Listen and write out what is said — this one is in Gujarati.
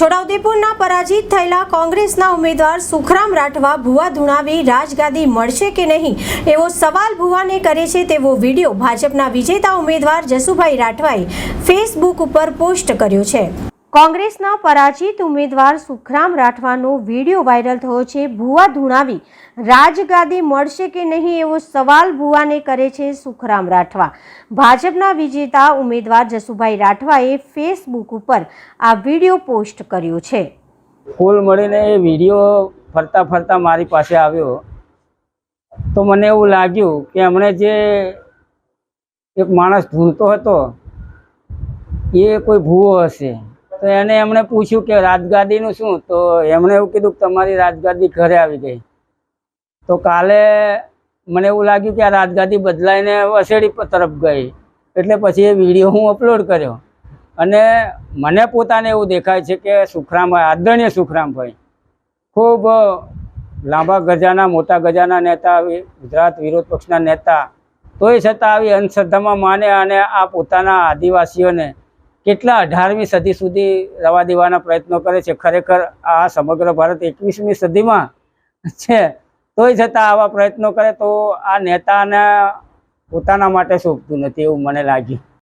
છોટાઉદેપુરના પરાજિત થયેલા કોંગ્રેસના ઉમેદવાર સુખરામ રાઠવા ભુવા ધુણાવી રાજગાદી મળશે કે નહીં? એવો સવાલ ભુવાને કરે છે તેવો વીડિયો ભાજપના વિજેતા ઉમેદવાર જસુભાઈ રાઠવાએ ફેસબુક ઉપર પોસ્ટ કર્યો છે. કોંગ્રેસના પરાજિત ઉમેદવાર સુખરામ રાઠવાનો વીડિયો વાયરલ થયો છે. ભુવા ધુણાવી રાજગાદી મળશે કે નહીં એવો સવાલ ભુવાને કરે છે સુખરામ રાઠવા. ભાજપના વિજેતા ઉમેદવાર જસુભાઈ રાઠવાએ ફેસબુક ઉપર આ વીડિયો પોસ્ટ કર્યો છે. ફૂલ મળીને એ વીડિયો ફરતા ફરતા મારી પાસે આવ્યો. તો મને એવું લાગ્યું કે એમણે જે એક માણસ ઢૂંઢતો હતો, એ કોઈ ભૂવો હશે. તો એને એમણે પૂછ્યું કે રાજગાદીનું શું? તો એમણે એવું કીધું કે તમારી રાજગાદી ઘરે આવી ગઈ. તો કાલે મને એવું લાગ્યું કે આ રાજગાદી બદલાઈને વસેડી તરફ ગઈ. એટલે પછી એ વીડિયો હું અપલોડ કર્યો. અને મને પોતાને એવું દેખાય છે કે સુખરામભાઈ, આદરણીય સુખરામભાઈ, ખૂબ લાંબા ગજાના, મોટા ગજાના નેતા આવી ગુજરાત વિરોધ પક્ષના નેતા. તોય છતાં આવી અંધશ્રદ્ધામાં માને અને આ પોતાના આદિવાસીઓને કેટલા અઢારમી સદી સુધી રવા દેવાના પ્રયત્નો કરે છે? ખરેખર આ સમગ્ર ભારત એકવીસમી સદીમાં છે. તોય છતાં આવા પ્રયત્નો કરે તો આ નેતાને પોતાના માટે શોભતું નથી એવું મને લાગ્યું